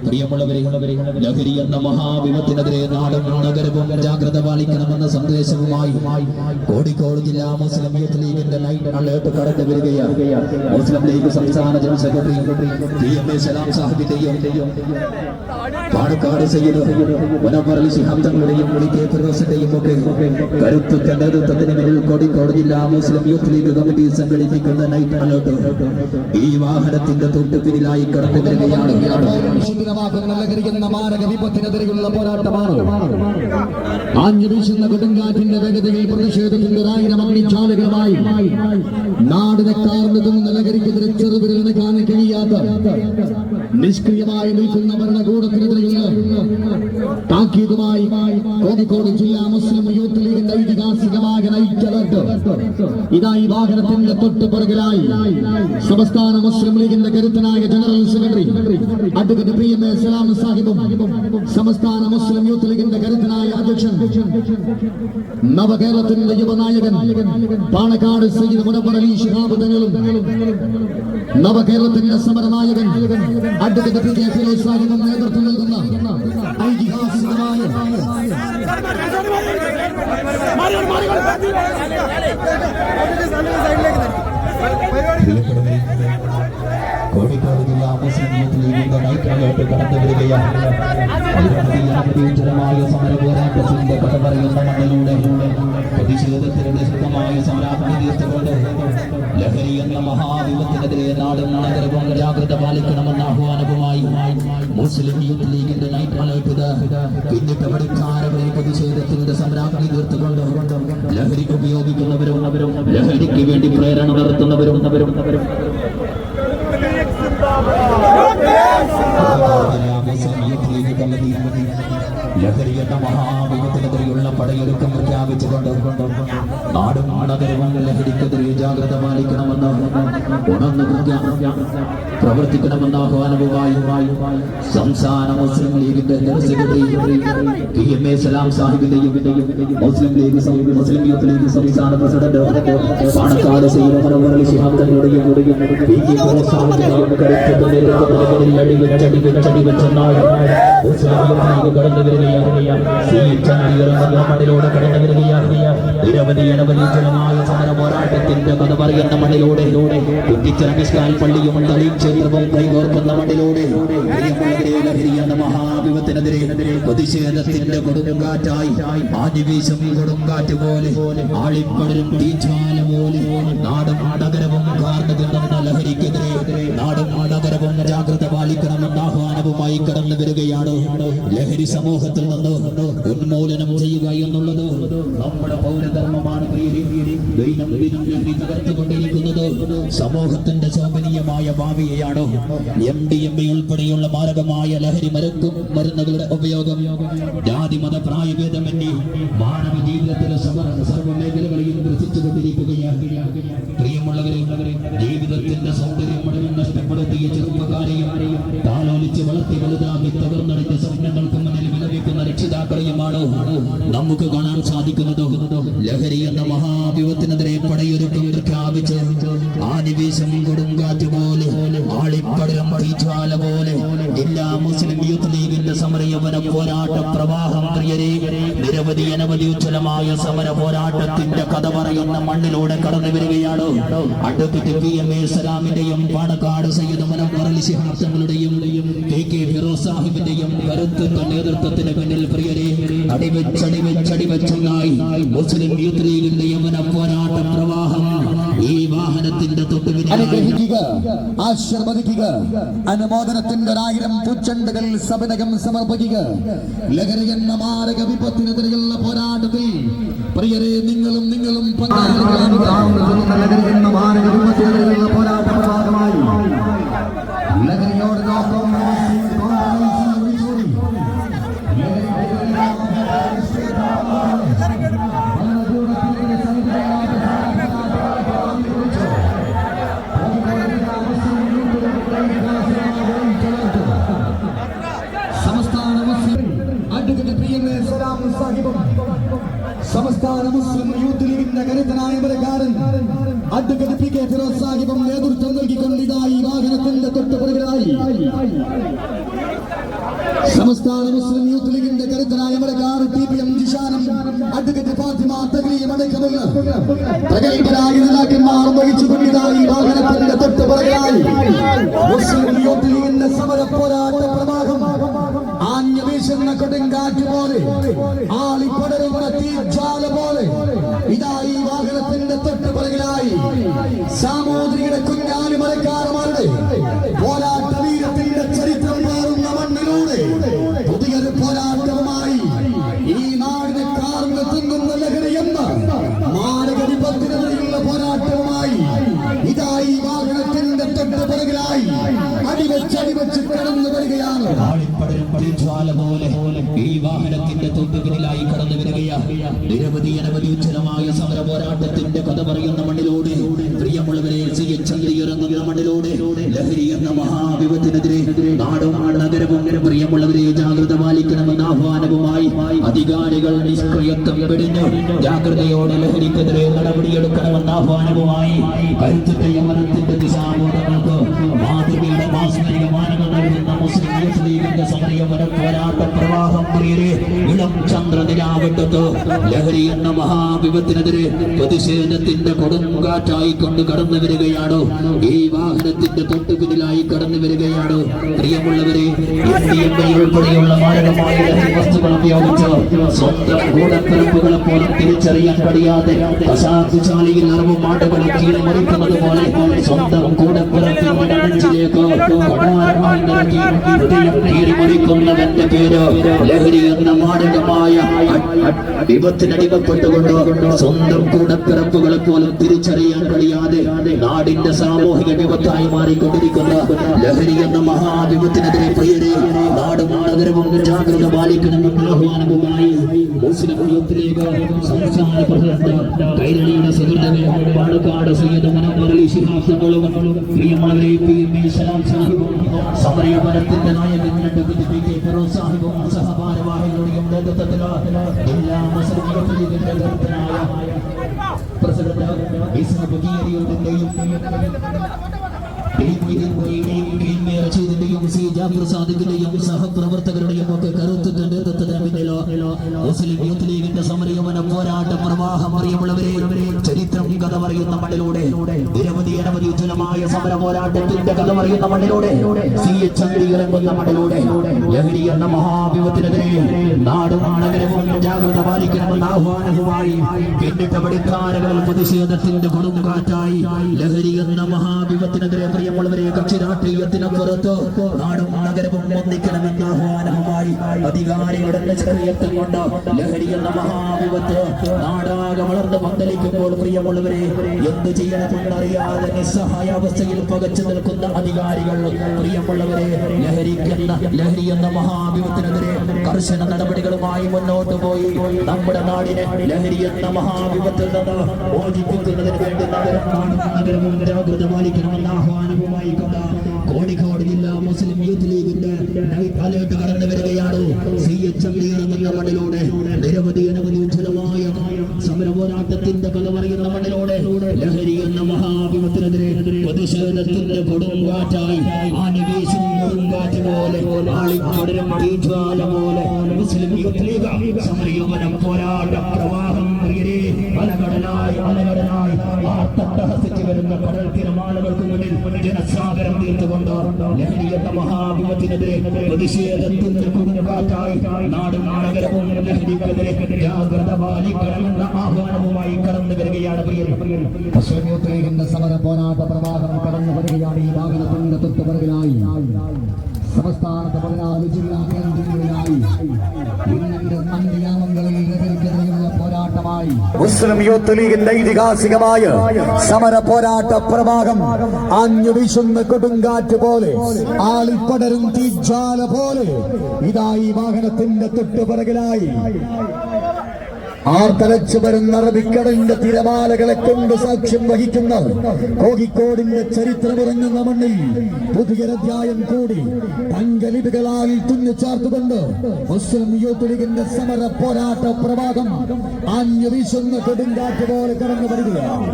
പ്രിയമുള്ളവരെ ലഹരി എന്ന മഹാവിപത്തിനെതിരെ നാടും നഗരവും ജാഗ്രത പാലിക്കണമെന്ന സന്ദേശവുമായി കോഴിക്കോട് ജില്ലാ മുസ്ലിം യൂത്ത് ലീഗിന്റെ നൈറ്റ് അലേർട്ട് കടന്നു വരികയാണ്. മുസ്ലിം ലീഗ് സംസ്ഥാന ജനറൽ സെക്രട്ടറി പി സലാം സാഹിബിന്റെയും പാണക്കാട് സയ്യിദ് മുനവർ അലി ശിഹാബ് തങ്ങളുടെയും ഒക്കെ കരുത്തുറ്റ നേതൃത്വത്തിന് മേൽ കോഴിക്കോട് ജില്ലാ മുസ്ലിം യൂത്ത് ലീഗ് കമ്മിറ്റി സംഘടിപ്പിക്കുന്ന നൈറ്റ് അലേർട്ട് ഈ വാഹനത്തിന്റെ തൊട്ടു പിന്നിലായി കടന്നു ശിഥിലമാക്കുന്ന ലഹരിക്കുന്ന മാരക വിപത്തിനെതിരെയുള്ള പോരാട്ടമാണ്. ആഞ്ഞു വീശുന്ന കൊടുങ്കാറ്റിന്റെ വേഗതയിൽ പ്രതിഷേധത്തിന്റെ ഒരായിരം നാടിനെ കാർന്നു തിന്ന ലഹരിക്കെതിരെ ചെറുവിരലിന് കാണാൻ കഴിയാത്ത നിഷ്ക്രിയമായി നിൽക്കുന്ന ഭരണകൂടത്തിനെതിരെയുള്ള താക്കീതുമായി കോഴിക്കോട് ജില്ലാ മുസ്ലിം യൂത്ത് ലീഗിന്റെ ഐതിഹാസികമായ നൈറ്റ് ഇതായി വാഹനത്തിന്റെ തൊട്ട് പുറകിലായി സംസ്ഥാന മുസ്ലിം ലീഗിന്റെ കരുത്തനായ general secretary advocate P M A Salam സാഹിബും സംസ്ഥാന മുസ്ലിം യൂത്ത് ലീഗിന്റെ കരുത്തനായ അധ്യക്ഷൻ നവകേരളത്തിന്റെ യുവനായകൻ പാണക്കാട് സയ്യിദ് മുനവർ അലി ശിഹാബ് തങ്ങളും നവകേരളത്തിന്റെ സമരനായകൻ അഡ്വക്കേറ്റ് പി കെ ഫിറോസ് സാഹിബും നേതൃത്വം നൽകുന്ന ഐതിഹാസികമായ കോഴിക്കോട് പ്രതിഷേധത്തിനുള്ള ശക്തമായ സമരാഗ്നി തീർത്തുകൊണ്ട് ലഹരി എന്ന മഹാവിപത്തിനെതിരെ നാടും നഗരവും ജാഗ്രത പാലിക്കണമെന്ന ആഹ്വാനവുമായി മുസ്ലിം യൂത്ത് ലീഗിന്റെ നൈറ്റ് ഇത് പിന്നിട്ട് പഠിക്കാരവരെ പ്രതിഷേധത്തിന്റെ സമരാഗ്നി തീർത്തുകൊണ്ട് ലഹരി ഉപയോഗിക്കുന്നവരും ലഹരിക്ക് വേണ്ടി പ്രേരണ നടത്തുന്നവരും ਜ਼ਿੰਦਾਬਾਦ। മഹാവിപത്തിനെതിരെയുള്ള പടയൊരുക്കം പ്രഖ്യാപിച്ചുകൊണ്ട് നാടും നഗരവും ലഹരിക്കെതിരെ ജാഗ്രത പാലിക്കണമെന്ന് ഉണർന്ന് പ്രവർത്തിക്കണമെന്ന ആഹ്വാനവുമായി സംസ്ഥാന മുസ്ലിം ലീഗിന്റെ Salam സാഹിബിന്റെയും Muslim league Muslim youth league സംസ്ഥാന പ്രസിഡന്റ് പാണക്കാട് നേതൃത്വത്തിന് കടന്നു മണ്ണിലൂടെ കടന്നു വരികയാണ് നിരവധി അനവധി ജനമായ സമര പോരാട്ടത്തിന്റെ കഥ പറയുന്ന മണ്ണിലൂടെ കുറ്റിച്ചിറങ്ങിസ്കാൽ പള്ളിയും തളിയും ക്ഷേത്രവും കൈകോർക്കുന്ന മണ്ണിലൂടെ മഹാവിപത്തിനെതിരെ പ്രതിഷേധത്തിന്റെ കൊടുങ്കാറ്റായി ആഞ്ഞുവീശും കൊടുങ്കാറ്റ് പോലെ ആളിപ്പടരും തീച്ചാല പോലെ നാടും നഗരവും കാർന്നു ലഹരിക്കെതിരെ നാടും നഗരവും ജാഗ്രത പാലിക്കണമെന്ന ആഹ്വാനവുമായി കടന്നു വരികയാണ്. ലഹരി സമൂഹത്തിൽ നിന്ന് ഉന്മൂലനം ചെയ്യുക എന്നുള്ളത് നമ്മുടെ പൗരധർമ്മമാണ്. ദൈനംദിനം തകർത്തുകൊണ്ടിരിക്കുന്നത് സമൂഹത്തിന്റെ ശോഭനീയമായ ഭാവിയെയാണ്. എം ഡി എം എ ഉൾപ്പെടെയുള്ള മാരകമായ ലഹരി മരുക്കും മരുന്നുകളുടെ ഉപയോഗം ജാതി മത പ്രായഭേദമന്യേ മാനവ ജീവിതത്തിലെ സർവ സർവ മേഖലകളെയും ഗ്രസിച്ചുകൊണ്ടിരിക്കുകയാണ്. പ്രിയമുള്ളവരെ ജീവിതത്തിന്റെ സൗന്ദര്യം മുഴുവൻ നഷ്ടപ്പെടുത്തിയ ചെറുപ്പക്കാരെയും വളർത്തി വലുതാക്കി തകർന്നടിച്ച വിലപിക്കുന്ന രക്ഷിതാക്കളെയുമാണ് നമുക്ക് കാണാൻ സാധിക്കുന്നത്. ലഹരി എന്ന മഹാവിപത്തിനെതിരെ പടയൊരുക്കം പ്രഖ്യാപിച്ച് ആനിവേശം കൊടുങ്കാറ്റ് പോലെ ആളിപ്പടരം തീജ്വാല പോലെ എല്ലാ മുസ്ലിം യൂത്ത് ലീഗിന്റെ സമരയവന പോരാട്ട പ്രവാഹം പ്രിയരെ നിരവധി അനവധി ഉജ്ജ്വലമായ സമര പോരാട്ടത്തിന്റെ കഥ പറയുന്ന മണ്ണിലൂടെ കടന്നു വരികയാണ്. അഡ്വക്കേറ്റ് പി എം എ സലാമിന്റെയും പാണക്കാട് സയ്യിദ് മനം പറലി ശിഹാബ് തങ്ങളുടെയും കെ കെ ഫിറോസ് സാഹിബിന്റെയും കരുത്തുറ്റ നേതൃത്വത്തിന് പിന്നിൽ പ്രിയരെ അടിവെച്ചടിവെച്ചടിവെച്ചങ്ങായി മുസ്ലിം യൂത്ത് ലീഗിന്റെ യമന പ്രവാഹം ഈ വാഹനത്തിന്റെ തൊട്ടുപിന്നിലായി അനുഗ്രഹിക്കുക ആശീർവദിക്കുക അനുമോദനത്തിന്റെ ഒരായിരം പൂച്ചണ്ടകൾ സബനകം സമർപ്പിക്കുക ലഹരി എന്ന മാരക വിപത്തിനെതിരെയുള്ള പോരാട്ടത്തിൽ പ്രിയരെ നിങ്ങളും നിങ്ങളും പങ്കാളികളാവുക ലഹരി എന്ന മാരക വിപത്തിനെതിരെയുള്ള സംസ്ഥാന മുസ്ലിം യൂത്ത് ലീഗിന്റെ കരുത്തനായ പ്രകാരൻ അഡ്വക്കേറ്റ് പി കെ ഫിറോസ് സാഹിബും നേതൃത്വം നൽകിക്കൊണ്ട് ഇതായി വാഹനത്തിന്റെ തൊട്ടുപുറകിലായി. സംസ്ഥാന മുസ്ലിം യൂത്ത് ലീഗിന്റെ കരുത്തനായ മടക്കാർ ടി പി എം ജിഷാനും അഡ്വക്കേറ്റ് ഫാത്തിമ തഗ്ലിയും അടക്കമുള്ള പ്രഗത്ഭരായ നേതാക്കന്മാർ വഹിച്ചുകൊണ്ടിതായി വാഹനത്തിന്റെ തൊട്ടുപുറകിലായി. മുസ്ലിം യൂത്ത് ലീഗിന്റെ സമര പോരാട്ട കൊടുങ്കാറ്റ് പോലെ ആളിപ്പടരുന്ന തീജ്വാല പോലെ ഇതാ ഈ വാഹനത്തിന്റെ തൊട്ട് പുറകിലായി തൊട്ടുപിന്നിലായി കടന്നു വരികയാണ്. നിരവധി അനവധി ഉജ്ജലമായ സമര പോരാട്ടത്തിന്റെ കഥ പറയുന്ന മണ്ണിലൂടെ പ്രിയമുള്ളവരെ ചന്ദ്രിയിറങ്ങുന്ന മണ്ണിലൂടെ ലഹരി എന്ന മഹാവിപത്തിനെതിരെ നാടും നഗരവും പ്രിയമുള്ളവരെ ജാഗ്രത പാലിക്കണമെന്ന ആഹ്വാനവുമായി അധികാരികൾ നിഷ്ക്രിയത്വം വെടിഞ്ഞു ജാഗ്രതയോടെ ലഹരിക്കെതിരെ നടപടിയെടുക്കണമെന്ന ആഹ്വാനവുമായി കരുത്തുറ്റ ചന്ദ്രനിലാവട്ടത്ത് ലഹരി എന്ന മഹാവിപത്തിനെതിരെ പ്രതിഷേധത്തിന്റെ കൊടുങ്കാറ്റായി കൊണ്ട് കടന്നു വരികയാണ്? ഈ വാഹനത്തിന്റെ തൊട്ടുപിന്നിലായി കടന്നു വരികയാണ്? പ്രിയമുള്ളവരെ ഉൾപ്പെടെയുള്ള മാരകമായ ലഹരി വസ്തുക്കൾ ഉപയോഗിച്ച് സ്വന്തം കൂടപ്പിറപ്പുകളെ പോലും തിരിച്ചറിയാൻ കഴിയാതെ കശാക്കുശാലിയിൽ അറിവും മാട്ടുകളെ കീഴ്മറിക്കുന്നത് പോലെ സ്വന്തം കൂടപ്പിറപ്പിന്റെ നെഞ്ചിലേക്ക് കടാരമായി കീഴ്മറിക്കുന്നവന്റെ പേര് ലഹരി എന്ന മാരകമായ വിപത്തിനടിമപ്പെട്ടുകൊണ്ട് സ്വന്തം കൂടപ്പിറപ്പുകളെ പോലും തിരിച്ചറിയാൻ കഴിയാതെ നാടിന്റെ സാമൂഹിക വിപത്തായി മാറിക്കൊണ്ടിരിക്കുന്ന ലഹരി എന്ന മഹാവിപത്തിനെതിരെ പ്രിയരെ നാടും നഗരവും ജാഗ്രത പാലിക്കണമെന്ന ആഹ്വാനവുമായി സംസ്ഥാന പ്രസിഡന്റ് കൈരളിയുടെ സുഹൃത്തുക്കൾ സയ്യദ് സലാം നായകൻ ജില്ലാ മുസ്ലിം യൂത്ത് ലീഗിന്റെ കരുത്തനായ പ്രസിഡന്റ് ഗീരിയുടെയും സാദിഖിന്റെയും സഹപ്രവർത്തകരുടെയും ഒക്കെ കരുത്തിന്റെ നേതൃത്വത്തിന് പിന്നിലോ മുസ്ലിം യൂത്ത് ലീഗിന്റെ സമരയമന പോരാട്ട പ്രവാഹം അറിയുമുള്ളവരെ ചരിത്രം കഥ പറയുന്ന മണ്ണിലൂടെ നിരവധി അനവധി ഉജ്ജ്വലമായ സമര പോരാട്ടത്തിന്റെ കഥ പറയുന്ന മണ്ണിലൂടെ സി എച്ച് ഇറങ്ങുന്ന മണ്ണിലൂടെ ലഹരി എന്ന മഹാവിപത്തിനെതിരെ നാടും നഗരവും ജാഗ്രത പാലിക്കണമെന്ന ആഹ്വാനവുമായി പിന്നിട്ട പടിക്കാരകൾ പ്രതിഷേധത്തിന്റെ കൊടുങ്കാറ്റായി ലഹരി എന്ന മഹാവിപത്തിനെതിരെ പ്രിയമുള്ളവരെ കക്ഷി രാഷ്ട്രീയത്തിനപ്പുറത്ത് നാടും നഗരവും ഒന്നിക്കണമെന്ന ആഹ്വാനവുമായി അധികാരികളുടെ ചെറിയത്തിൽ കൊണ്ട് ലഹരി എന്ന മഹാവിപത്ത് നാടാകെ വളർന്ന് പന്തലിക്കുമ്പോൾ പ്രിയമുള്ളവരെ എന്ത് ചെയ്യണമെന്നറിയാതെ നിസ്സഹായ അവസ്ഥയിൽ പകച്ചു നിൽക്കുന്ന അധികാരികൾ പ്രിയമുള്ളവരെ ലഹരിക്കുന്ന ലഹരി എന്ന മഹാവിപത്തിനെതിരെ കർശന നടപടികളുമായി മുന്നോട്ട് പോയി. നമ്മുടെ നാടിനെ ലഹരി എന്ന മഹാവിപത്തിൽ നിന്ന് മോചിപ്പിക്കുന്നതിന് വേണ്ടി നഗരം നാടും നഗരവും ജാഗ്രത പാലിക്കണമെന്ന ആഹ്വാനവുമായി കൊണ്ട് ജില്ലാ മുസ്ലിം യൂത്ത് ലീഗിന്റെ അലേർട്ട് കടന്നു വരികയാണ്. സി എച്ച് എം എന്ന മണ്ണിലൂടെ നിരവധി അനവധി കഥ പറയുന്ന മണ്ണിലൂടെ ലഹരിയുന്ന മഹാഭിമത്തിനെതിരെ പ്രതിഷേധത്തിന്റെ ആനിവേശം കൊടുങ്കാറ്റ് പോലെ പോലെ മുസ്ലിം പോരാട്ട പ്രവാഹം വരുന്ന കടൽ തിരമാലകൾക്ക് മുന്നിൽ ജനസാഗരം തീർത്തുകൊണ്ട് ലഹരി എന്ന പ്രതിഷേധത്തിൽ നിൽക്കുന്ന കാറ്റായി നാടും നഗരവും ലഹരിക്കെതിരെ ജാഗ്രത പാലിക്കണമെന്ന ആഹ്വാനവുമായി കടന്നു വരികയാണ് ലീഗിന്റെ സമര പോരാട്ട പ്രവാഹം കടന്നു വരികയാണ് ഈ വാഹനത്തിന്റെ തൊട്ടുപുറകിലായി. സംസ്ഥാനത്ത് പതിനാല് ജില്ലാ കേന്ദ്രങ്ങളിലായി. ഇന്നത്തെ മന്ത്രിയാമങ്ങളിൽ പോരാട്ടമായി മുസ്ലിം യൂത്ത് ലീഗിന്റെ ഐതിഹാസികമായ സമര പോരാട്ട പ്രഭാഗം ആഞ്ഞു വീശുന്ന കൊടുങ്കാറ്റ് പോലെ ആളിപ്പടരും തീജ്വാല പോലെ ഇതായി വാഹനത്തിന്റെ തൊട്ടുപിറകിലായി ആർത്തലച്ചു വരുന്ന അറബിക്കടലിന്റെ തിരമാലകളെ കൊണ്ട് സാക്ഷ്യം വഹിക്കുന്ന കോഴിക്കോടിന്റെ ചരിത്രമിറങ്ങുന്ന മണ്ണിൽ പുതിയൊരധ്യായം കൂടി തങ്കലിപികളാൽ തുന്നിച്ചാർത്തുകൊണ്ട് മുസ്ലിം യൂത്ത് ലീഗിന്റെ സമര പോരാട്ട പ്രഭാതം ആഞ്ഞു വീശുന്ന കൊടുങ്കാറ്റ് പോലെ കടന്നു വരികയാണ്.